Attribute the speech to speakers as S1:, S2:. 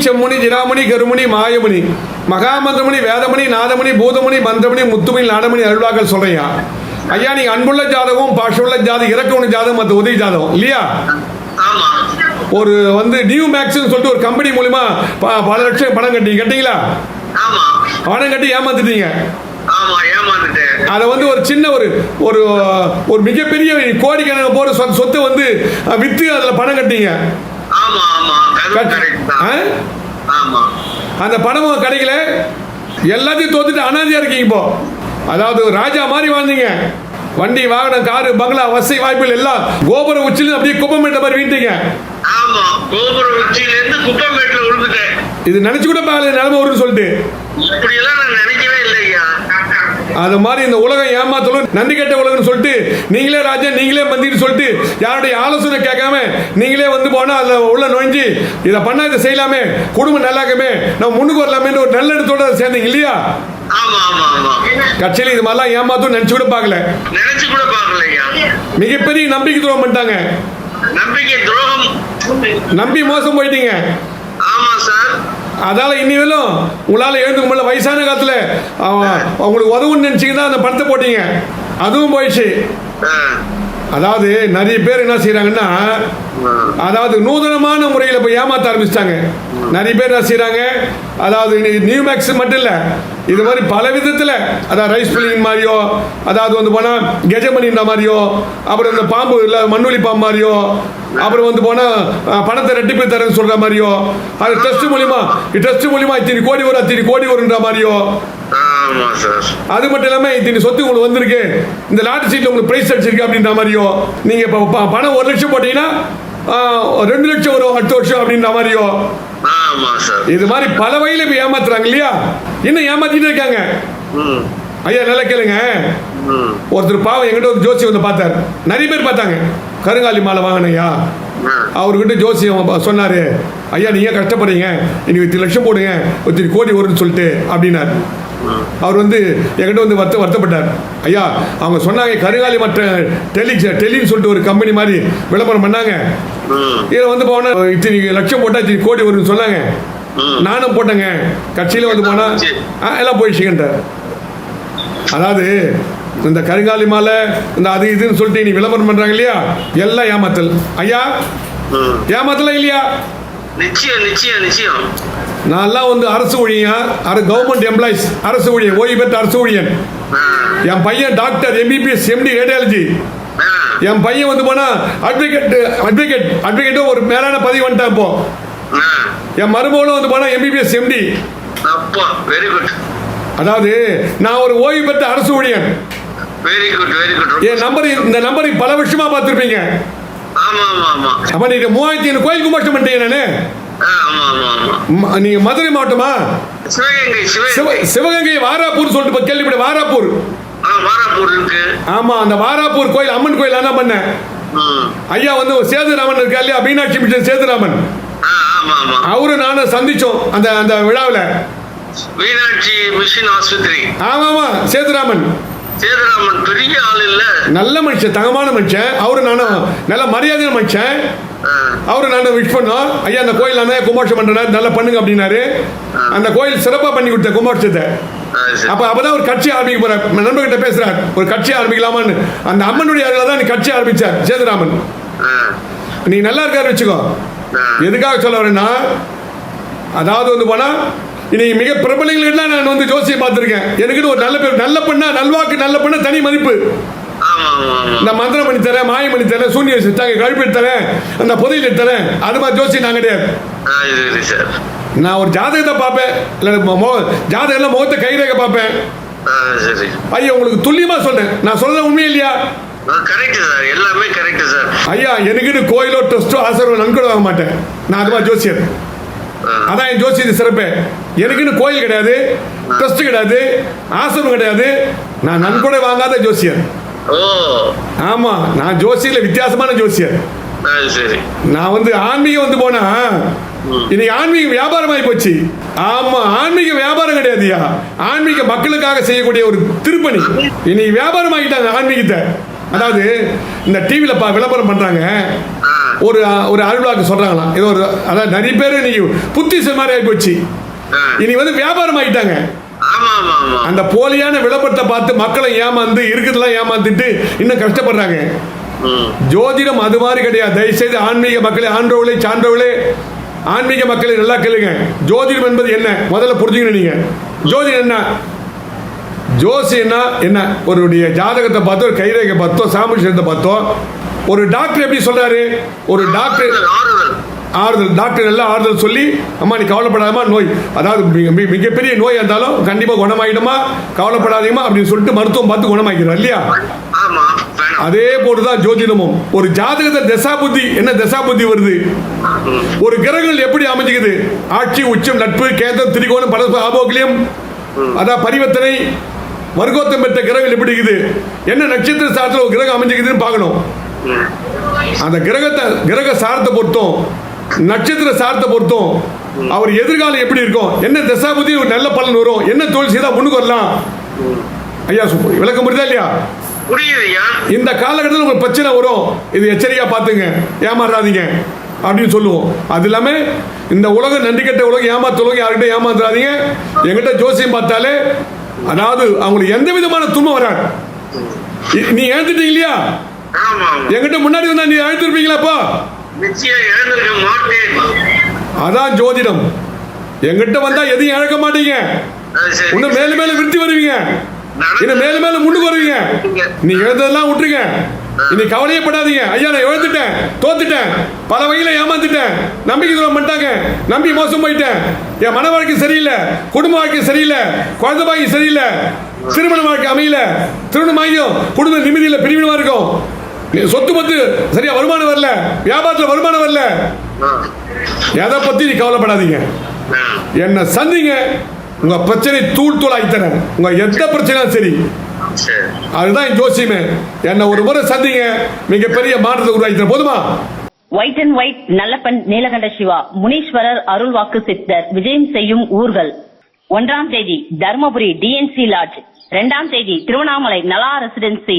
S1: செம்முனி ஜிராமணி கருமணி மாயமணி மகாமந்திரமணி வேதமணி நாதமணி பூதமணி மந்திரமணி முத்துமணி நாடமணி அருள்வாக்கள் சொல்றையா ஐயா நீங்க அன்புள்ள ஜாதகம் பாஷுள்ள ஜாதகம் இறக்கவுள்ள ஜாதகம் மற்ற உதவி ஜாதகம் இல்லையா? ஒரு வந்து நியூ மேக்ஸ்னு சொல்லிட்டு ஒரு கம்பெனி மூலியமா ப- பல லட்சம் பணம் கட்டி கட்டிங்களா பணம் கட்டி
S2: ஏமாந்துட்டேன்
S1: அதை வந்து ஒரு சின்ன ஒரு ஒரு ஒரு மிகப்பெரிய கோடிக்கணக்கு போற சொ- சொத்தை வந்து வித்து அதில் பணம் கட்டிங்க. அந்த பணமும் கிடைக்கல? எல்லாத்தையும் தோத்துட்டு அனாதையா இருக்கீங்க இப்போ. அதாவது ராஜா மாதிரி வாழ்ந்தீங்க. வண்டி வாகனம் காரு பங்களா வசதி வாய்ப்புகள் எல்லாம் கோபுர உச்சில அப்படியே குப்பமேட்ட மாதிரி வீட்டீங்க
S2: ஆமா. கோபுர உச்சியில இருந்து குப்பமேட்டுல விழுந்துட்டேன்
S1: இது நினைச்சு கூட பார்க்கல நிலைமை வரும்னு சொல்லிட்டு.
S2: இப்படி எல்லாம் நான் இல்லையா
S1: அது மாதிரி இந்த உலகம் ஏமாத்தலும் நன்றி கெட்ட உலகம்னு சொல்லிட்டு நீங்களே ராஜா நீங்களே மந்தின்னு சொல்லிட்டு யாருடைய ஆலோசனை கேட்காம நீங்களே வந்து போனா அதில் உள்ள நுழைஞ்சு இதை பண்ணா இதை செய்யலாமே குடும்பம் நல்லாக்கமே நம்ம முன்னுக்கு வரலாமேன்னு ஒரு நல்ல இடத்தோட சேர்ந்தீங்க இல்லையா? கட்சியில் இது மாதிரிலாம் ஏமாத்தும் நினைச்சு கூட பார்க்கல.
S2: நினைச்சு கூட பார்க்கலையா
S1: மிகப்பெரிய நம்பிக்கை துரோகம் பண்ணிட்டாங்க.
S2: நம்பிக்கை துரோகம்.
S1: நம்பி மோசம் போயிட்டீங்க.
S2: ஆமா சார்.
S1: அதால இனிமேலும் உங்களால எழுந்துக்க முடியல வயசான காலத்துல அவன் உங்களுக்கு உதவுன்னு நினைச்சீங்கன்னா அந்த பணத்தை போட்டீங்க. அதுவும் போயிடுச்சு. அதாவது நிறைய பேர் என்ன செய்றாங்கன்னா
S2: ஆ.
S1: அதாவது நூதனமான முறையில் போய் ஏமாத்த ஆரம்பிச்சிட்டாங்க. நிறைய பேர் என்ன செய்றாங்க அதாவது நியூ மேக்ஸ் மட்டும் இல்லை இது மாதிரி பல விதத்தில் அதாவது ரைஸ் புல்லிங் மாதிரியோ அதாவது வந்து போனால் கெஜமணின்ற மாதிரியோ அப்புறம் இந்த பாம்பு இல்லை மண்ணுளி பாம்பு மாதிரியோ அப்புறம் வந்து போனால் பணத்தை ரெட்டிப்பு தரேன்னு சொல்கிற மாதிரியோ அது டெஸ்ட் மூலியமா டெஸ்ட் மூலியமா இத்தனை கோடி வரும் அத்தனை கோடி வருன்ற மாதிரியோ அது மட்டும் இல்லாமல் இத்தனை சொத்து உங்களுக்கு வந்திருக்கு. இந்த லாட்டரி சீட்டில் உங்களுக்கு ப்ரைஸ் அடிச்சிருக்கு அப்படின்ற மாதிரியோ நீங்கள் இப்போ பணம் ஒரு லட்சம் போட்டீங்கன்னா ரெண்டு லட்சம் வரும் அடுத்த வருஷம் அப்படின்ற மாதிரியோ இது மாதிரி பல வகையில் இப்போ ஏமாத்துறாங்க இல்லையா? இன்னும் ஏமாத்திட்டு இருக்காங்க? ஐயா நல்லா கேளுங்க. ஒருத்தர் பாவம் என்கிட்ட ஒரு ஜோசி வந்து பார்த்தார். நிறைய பேர் பார்த்தாங்க. கருங்காலி மாலை வாங்கினையா. அவர்கிட்ட ஜோசியம் சொன்னாரு. ஐயா நீங்க கஷ்டப்படுறீங்க? இன்னைக்கு இத்தனை லட்சம் போடுங்க. இத்தனை கோடி வரும்னு சொல்லிட்டு அப்படின்னார். அவர் வந்து என்கிட்ட வந்து வருத்த வருத்தப்பட்டார். ஐயா அவங்க சொன்னாங்க கருங்காலி மற்ற டெலி டெலின்னு சொல்லிட்டு ஒரு கம்பெனி மாதிரி விளம்பரம் பண்ணாங்க. இதில் வந்து போனா இத்தனை லட்சம் போட்டா இத்தனை கோடி வரும்னு சொன்னாங்க. நானும் போட்டேங்க. கட்சியில் வந்து போனா எல்லாம் போயிடுச்சுங்கன்றார் அதாவது இந்த கருங்காலி மாலை இந்த அது இதுன்னு சொல்லிட்டு நீ விளம்பரம் பண்றாங்க இல்லையா? எல்லாம் ஏமாத்தல். ஐயா? ஏமாத்தலாம் இல்லையா?
S2: நிச்சயம் நிச்சயம் நிச்சயம்.
S1: நான்லாம் வந்து அரசு ஊழியன் அரை கவர்மெண்ட் எம்ப்ளாயிஸ் அரசு ஊழியன் ஓய்வு பெற்ற அரசு ஊழியன். என் பையன் டாக்டர் எம்பிபிஎஸ் எம்டி ரேடியாலஜி என் பையன் வந்து போனா அட்வொகேட் அட்வொகேட் அட்வொகேட்டும் ஒரு மேலான பதவி வந்துட்டான் இப்போ என் மருமகளும் வந்து போனா எம்பிபிஎஸ் எம்டி
S2: வெரி குட்
S1: அதாவது நான் ஒரு ஓய்வு பெற்ற அரசு ஊழியன்.
S2: வெரி குட் வெரி குட்
S1: என் நம்பர் இந்த நம்பரை பல வருஷமா பார்த்துருப்பீங்க.
S2: ஆமா ஆமா ஆமா.
S1: அப்ப நீங்க மூவாயிரத்தி ஐநூறு கோயில் கும்பாஷம் பண்ணிட்டீங்க நானு. நீங்க மதுரை மாவட்டமா?
S2: சிவகங்கை
S1: சிவ
S2: சிவகங்கை
S1: வாராப்பூர் சொல்லிட்டு கேள்விப்பட்ட வாராப்பூர். ஆமா அந்த வாராப்பூர் கோயில் அம்மன் கோயில் என்ன பண்ணேன்.
S2: ம்
S1: ஐயா வந்து சேதுராமன் இருக்கா இல்லையா? மீனாட்சி மிஷன் சேதுராமன்.
S2: ஆ ஆமா ஆமா.
S1: அவரு நானும் சந்திச்சோம் அந்த அந்த விழாவில்.
S2: மீனாட்சி மிஷின் ஆஸ்பத்திரி.
S1: ஆமா ஆமா சேதுராமன்.
S2: சேதுராமன் பெரிய ஆள் இல்ல.
S1: நல்ல மனுஷன் தங்கமான மனுஷன். அவரு நானும் நல்ல மரியாதையான மனுஷன். அவரு நானும் விஷ் பண்ணோம். ஐயா அந்த கோயில் நான் கும்பாஷம் பண்றேன் நல்லா பண்ணுங்க அப்படின்னாரு. அந்த கோயில் சிறப்பாக பண்ணி கொடுத்த கும்பாஷத்தை. அப்ப அப்பதான் ஒரு கட்சி ஆரம்பிக்க போறார் நண்பர்கிட்ட பேசுறார் ஒரு கட்சி ஆரம்பிக்கலாமான்னு. அந்த அம்மனுடைய அருளால தான் கட்சி ஆரம்பிச்சார் சேதுராமன் நீ நல்லா இருக்காரு வச்சுக்கோ. எதுக்காக சொல்ல வரேன்னா அதாவது வந்து போனா இன்னைக்கு மிக பிரபலங்கள்லாம் நான் வந்து ஜோசியம் பார்த்துருக்கேன். எனக்குன்னு ஒரு நல்ல பேர் நல்ல பண்ணா நல்வாக்கு நல்ல பண்ண தனி மதிப்பு. இந்த மந்திரம் பண்ணி தரேன் மாயம் பண்ணி தரேன் சூன்ய வச்சுட்டாங்க கழுப்பு எடுத்து தரேன் அந்த புதையில் தரேன். அது மாதிரி ஜோசியம் நான் கிடையாது. நான் ஒரு ஜாதகத்தை பார்ப்பேன். இல்லை மொ- ஜாதகம் முகத்தை கைரேக பார்ப்பேன். ஐயா உங்களுக்கு துல்லியமா சொல்றேன். நான் சொல்றது உண்மை இல்லையா?
S2: கரெக்ட் சார் எல்லாமே கரெக்ட் சார்
S1: ஐயா எனக்குன்னு கோயிலோ டெஸ்டோ ஆசிரியர் நன்கொடை வாங்க மாட்டேன். நான் அது மாதிரி ஜோசியர் அதான் என் ஜோசியது சிறப்பு. எனக்குன்னு கோயில் கிடையாது ட்ரஸ்ட் கிடையாது ஆசிரமம் கிடையாது. நான் நன்கொடை வாங்காத ஜோசியர். ஆமா நான் ஜோசியர்ல வித்தியாசமான ஜோசியர். நான் வந்து ஆன்மீகம் வந்து போனா இன்னைக்கு ஆன்மீக வியாபாரம் போச்சு. ஆமா ஆன்மீக வியாபாரம் கிடையாதுயா? ஆன்மீக மக்களுக்காக செய்யக்கூடிய ஒரு திருப்பணி. இன்னைக்கு வியாபாரம் ஆகிட்டாங்க ஆன்மீகத்தை. அதாவது இந்த டிவியில பா விளம்பரம் பண்றாங்க.
S2: ஆ
S1: ஒரு ஒரு அருள்வாக்கு சொல்றாங்களாம். ஏதோ ஒரு அதாவது நிறைய பேர் இன்னைக்கு புத்திசு மாதிரி ஆகி போச்சு வந்து வியாபாரம் ஆகிட்டாங்க அந்த போலியான விளம்பரத்தை பார்த்து மக்களை ஏமாந்து இருக்குதெல்லாம் ஏமாந்துட்டு இன்னும் கஷ்டப்படுறாங்க. ஜோதிடம் அது மாதிரி கிடையாது. தயவுசெய்து ஆன்மீக மக்களே ஆண்டவர்களே சான்றவர்களே ஆன்மீக மக்களை நல்லா கேளுங்க. ஜோதிடம் என்பது என்ன? முதல்ல புரிஞ்சுக்கணும் நீங்க. ஜோதிடம் என்ன? ஜோசியம்னா என்ன? ஒருடைய ஜாதகத்தை பார்த்தோ ஒரு கைரேகை பார்த்தோ சாமுஷத்தை பார்த்தோ ஒரு டாக்டர் எப்படி சொல்றாரு? ஒரு டாக்டர்
S2: ஆறுதல்
S1: டாக்டர் எல்லாம் ஆறுதல் சொல்லி அம்மா நீ கவலைப்படாதமா நோய் அதாவது மிக- மிக- மிகப்பெரிய நோய் இருந்தாலும் கண்டிப்பாக குணமாயிடுமா? கவலைப்படாதீங்கம்மா அப்படின்னு சொல்லிட்டு மருத்துவம் பார்த்து குணமாக்கிறோம் இல்லையா? அதே போட்டுதான் ஜோதிடமும். ஒரு ஜாதகத்தை தசா புத்தி என்ன தசா புத்தி வருது? ஒரு கிரகங்கள் எப்படி அமைஞ்சுக்குது? ஆட்சி உச்சம் நட்பு கேந்திரம் திரிகோணம் பரஸ்பர ஆபோக்கியம் அதான் பரிவர்த்தனை வர்க்கோத்தம் பெற்ற கிரகங்கள் எப்படி இருக்குது? என்ன நட்சத்திர சாரத்தில் ஒரு கிரகம் அமைஞ்சுக்குதுன்னு பார்க்கணும். அந்த கிரகத்தை கிரக சாரத்தை பொறுத்தும். நட்சத்திர சாரத்தை பொறுத்தும். அவர் எதிர்காலம் எப்படி இருக்கும்? என்ன தசாபுத்தி ஒரு நல்ல பலன் வரும்? என்ன தோல் செய்தால் முன்னுக்கு வரலாம்? ஐயா சூப்பர் விளக்கம் புரியுதா இல்லையா? இந்த காலகட்டத்தில் உங்களுக்கு பிரச்சனை வரும். இது எச்சரிக்கையா பார்த்துங்க. ஏமாறாதீங்க. அப்படின்னு சொல்லுவோம். அது இல்லாம இந்த உலகம் நன்றி கெட்ட உலகம் ஏமாத்த உலகம் யார்கிட்ட ஏமாத்துறாதீங்க? என்கிட்ட ஜோசியம் பார்த்தாலே அதாவது அவங்களுக்கு எந்த விதமான துன்பம் வராது. நீ எழுந்துட்டீங்க இல்லையா? என்கிட்ட முன்னாடி வந்தா நீ
S2: மாட்டேன்.
S1: அதான் ஜோதிடம். என்கிட்ட வந்தா எதையும் இழக்க மாட்டீங்க. இன்னும் மேல மேல விருத்தி வருவீங்க. இன்னும் மேல மேல முன்னுக்கு வருவீங்க? நீ எழுததெல்லாம் விட்டுருங்க. இனி கவலையே படாதீங்க ஐயா நான் எழுந்துட்டேன். தோத்துட்டேன். பல வகையில ஏமாந்துட்டேன் நம்பிக்கை துரோகம் பண்ணிட்டாங்க. நம்பி மோசம் போயிட்டேன். என் மன வாழ்க்கை சரியில்லை. குடும்ப வாழ்க்கை சரியில்லை. குழந்தை வாழ்க்கை சரியில்லை. திருமண வாழ்க்கை அமையல. திருமணம் ஆகியும் குடும்ப நிம்மதியில் பிரிவினமா இருக்கும். சொத்து பத்து சரியா வருமானம் வரல. வியாபாரத்தில் வருமானம் வரல. எதை பத்தி நீ கவலைப்படாதீங்க. என்ன சந்திங்க. உங்க பிரச்சனை தூள் தூள் ஆகித்தரேன் உங்க எந்த பிரச்சனையும் சரி. அதுதான் ஜோசியமே. என்ன ஒரு முறை சந்திங்க. மிகப்பெரிய மாற்றத்தை உருவாக்கி போதுமா?
S3: White and white Nallappan Neelakanta Siva. Muneeswarar அருள்வாக்கு சித்தர். விஜயம் செய்யும் ஊர்கள். ஒன்றாம் தேதி தர்மபுரி டிஎன்சி லாட்ஜ் இரண்டாம் தேதி திருவண்ணாமலை நலா ரெசிடென்சி